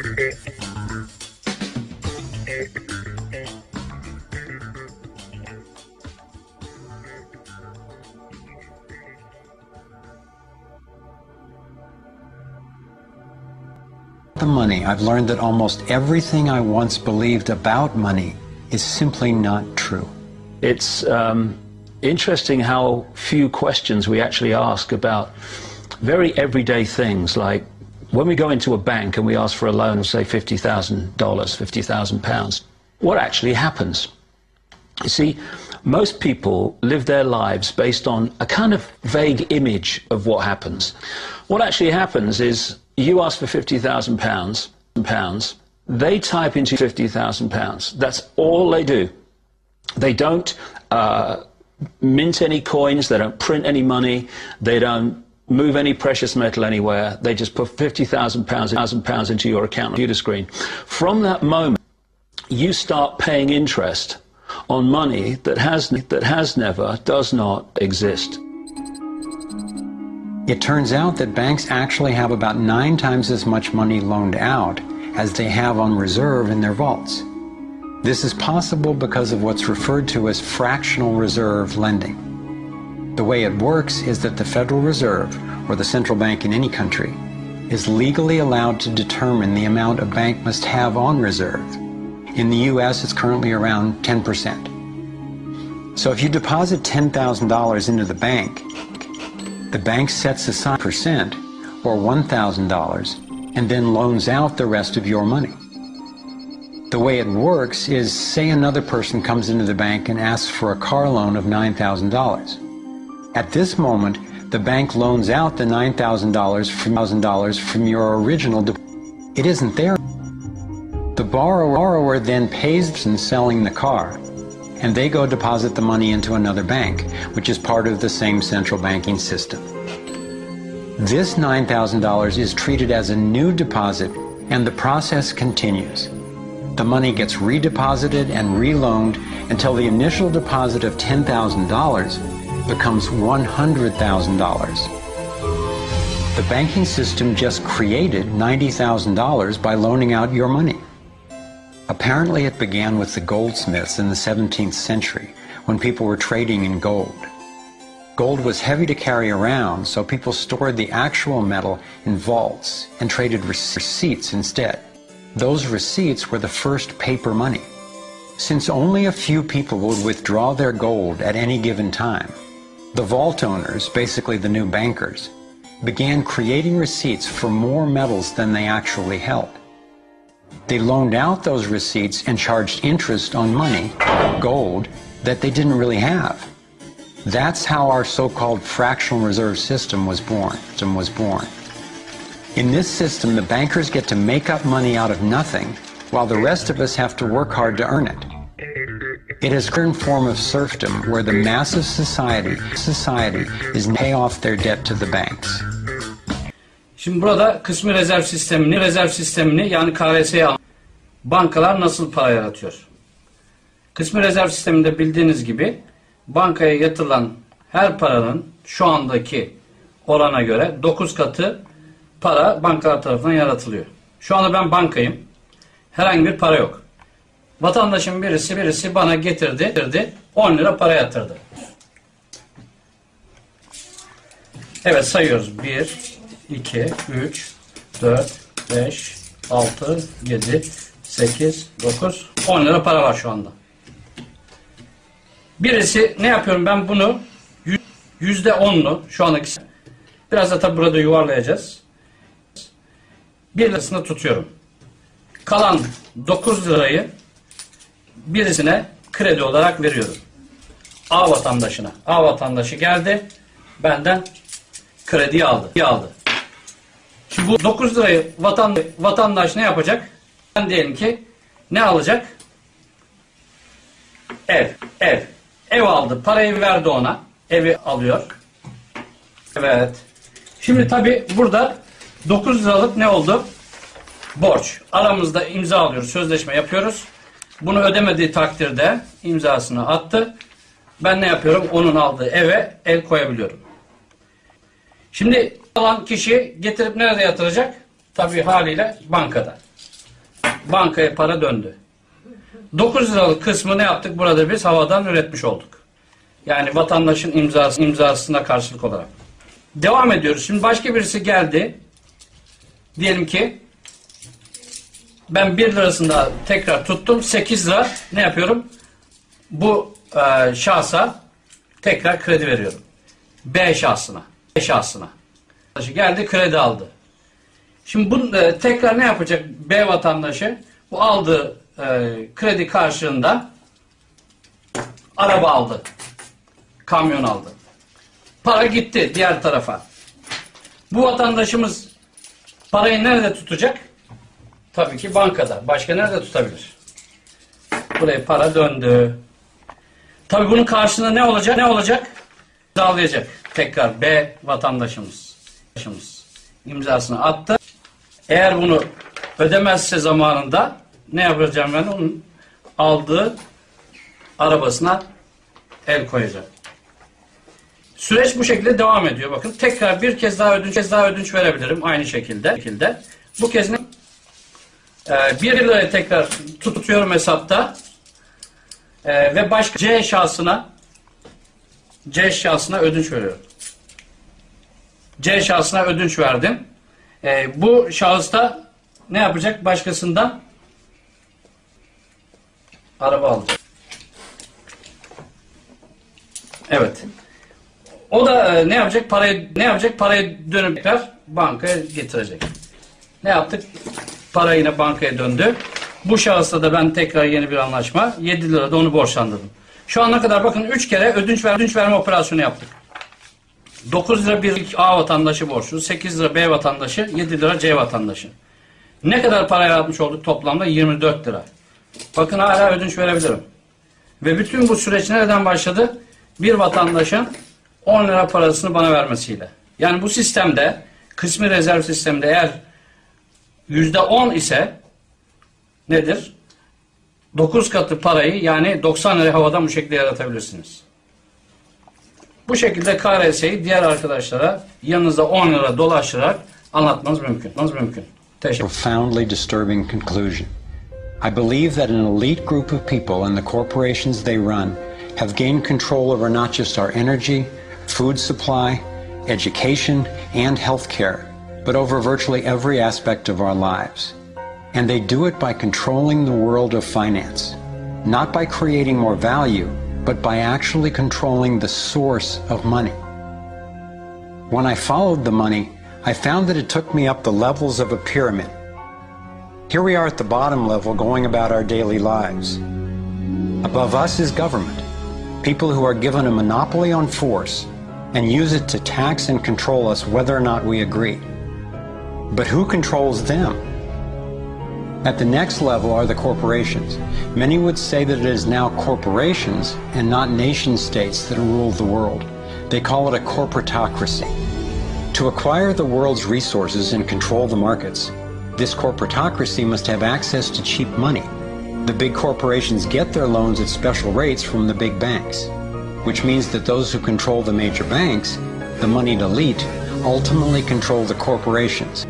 the money, I've learned that almost everything I once believed about money is simply not true. It's um, interesting how few questions we actually ask about very everyday things like when we go into a bank and we ask for a loan of, say, $50,000, £50,000, what actually happens? You see, most people live their lives based on a kind of vague image of what happens. What actually happens is you ask for £50,000 pounds, they type into £50,000. That's all they do. They don't uh, mint any coins, they don't print any money, they don't move any precious metal anywhere. They just put £50,000 thousand pounds into your account computer screen. From that moment, you start paying interest on money that has, that has never, does not exist. It turns out that banks actually have about nine times as much money loaned out as they have on reserve in their vaults. This is possible because of what's referred to as fractional reserve lending. The way it works is that the Federal Reserve, or the central bank in any country, is legally allowed to determine the amount a bank must have on reserve. In the US, it's currently around 10%. So if you deposit $10,000 into the bank, the bank sets aside percent or $1,000 and then loans out the rest of your money. The way it works is say another person comes into the bank and asks for a car loan of $9,000. At this moment, the bank loans out the $9,000 from $1,000 from your original deposit. It isn't there. The borrower then pays in selling the car and they go deposit the money into another bank, which is part of the same central banking system. This $9,000 is treated as a new deposit, and the process continues. The money gets redeposited and reloaned until the initial deposit of $10,000 becomes $100,000. The banking system just created $90,000 by loaning out your money. Apparently, it began with the goldsmiths in the 17th century when people were trading in gold. Gold was heavy to carry around, so people stored the actual metal in vaults and traded receipts instead. Those receipts were the first paper money. Since only a few people would withdraw their gold at any given time, the vault owners, basically the new bankers, began creating receipts for more metals than they actually held. They loaned out those receipts and charged interest on money, gold, that they didn't really have. That's how our so-called fractional reserve system was born. System was born. In this system, the bankers get to make up money out of nothing, while the rest of us have to work hard to earn it. It is a current form of serfdom where the massive society society is pay off their debt to the banks. Şimdi burada kısmi rezerv sistemini, rezerv sistemini yani KRS'ye bankalar nasıl para yaratıyor? Kısmi rezerv sisteminde bildiğiniz gibi bankaya yatırılan her paranın şu andaki orana göre 9 katı para bankalar tarafından yaratılıyor. Şu anda ben bankayım. Herhangi bir para yok. Vatandaşın birisi birisi bana getirdi, getirdi 10 lira para yatırdı. Evet sayıyoruz. 1, 2, 3, 4, 5, 6, 7, 8, 9, 10 lira para var şu anda. Birisi ne yapıyorum ben bunu yüzde onlu şu andaki biraz da tabi burada yuvarlayacağız. Bir lirasını tutuyorum. Kalan 9 lirayı birisine kredi olarak veriyorum. A vatandaşına. A vatandaşı geldi. Benden krediyi aldı. aldı. Şimdi bu 9 lirayı vatan, vatandaş ne yapacak? Ben diyelim ki ne alacak? Ev. Ev. Ev aldı. Parayı verdi ona. Evi alıyor. Evet. Şimdi tabi burada 9 liralık ne oldu? Borç. Aramızda imza alıyoruz. Sözleşme yapıyoruz. Bunu ödemediği takdirde imzasını attı. Ben ne yapıyorum? Onun aldığı eve el koyabiliyorum. Şimdi alan kişi getirip nerede yatıracak? Tabii haliyle bankada. bankaya para döndü. 9 liralık kısmı ne yaptık? Burada biz havadan üretmiş olduk. Yani vatandaşın imzası, imzasına karşılık olarak. Devam ediyoruz. Şimdi başka birisi geldi. Diyelim ki ben 1 lirasında tekrar tuttum. 8 lira ne yapıyorum? Bu e, şahsa tekrar kredi veriyorum. B şahsına. B şahsına. Geldi kredi aldı. Şimdi bu e, tekrar ne yapacak B vatandaşı? Bu aldığı e, kredi karşılığında araba aldı. Kamyon aldı. Para gitti diğer tarafa. Bu vatandaşımız parayı nerede tutacak? Tabii ki bankada. Başka nerede tutabilir? Buraya para döndü. Tabii bunun karşılığında ne olacak? Ne olacak? İmzalayacak. Tekrar B vatandaşımız. Vatandaşımız imzasını attı. Eğer bunu ödemezse zamanında ne yapacağım ben? Onun aldığı arabasına el koyacağım. Süreç bu şekilde devam ediyor. Bakın tekrar bir kez daha ödünç, kez daha ödünç verebilirim aynı şekilde. şekilde. Bu kez ne? Ee, bir liraya tekrar tutuyorum hesapta. Ee, ve başka C şahsına C şahsına ödünç veriyorum. C şahsına ödünç verdim. Ee, bu şahıs da ne yapacak? Başkasından araba alacak. Evet. O da e, ne yapacak? Parayı ne yapacak? Parayı dönüp tekrar bankaya getirecek. Ne yaptık? Para yine bankaya döndü. Bu şahısla da ben tekrar yeni bir anlaşma 7 lira da onu borçlandırdım. Şu ana kadar bakın 3 kere ödünç, ver, ödünç verme operasyonu yaptık. 9 lira bir A vatandaşı borçlu, 8 lira B vatandaşı, 7 lira C vatandaşı. Ne kadar para yaratmış olduk toplamda? 24 lira. Bakın hala ödünç verebilirim. Ve bütün bu süreç nereden başladı? Bir vatandaşın 10 lira parasını bana vermesiyle. Yani bu sistemde, kısmi rezerv sisteminde eğer %10 ise nedir? 9 katı parayı yani 90 lira havadan bu şekilde yaratabilirsiniz. Bu şekilde KRS'yi diğer arkadaşlara yanınızda 10 lira dolaştırarak anlatmanız mümkün. Anlatmanız mümkün. Teşekkür profoundly disturbing conclusion. I believe that an elite group of people and the corporations they run have gained control over not just our energy, food supply, education, and healthcare, but over virtually every aspect of our lives. And they do it by controlling the world of finance, not by creating more value, but by actually controlling the source of money. When I followed the money, I found that it took me up the levels of a pyramid. Here we are at the bottom level going about our daily lives. Above us is government, people who are given a monopoly on force and use it to tax and control us whether or not we agree. But who controls them? At the next level are the corporations. Many would say that it is now corporations and not nation states that rule the world. They call it a corporatocracy. To acquire the world's resources and control the markets, this corporatocracy must have access to cheap money. The big corporations get their loans at special rates from the big banks, which means that those who control the major banks, the moneyed elite, ultimately control the corporations,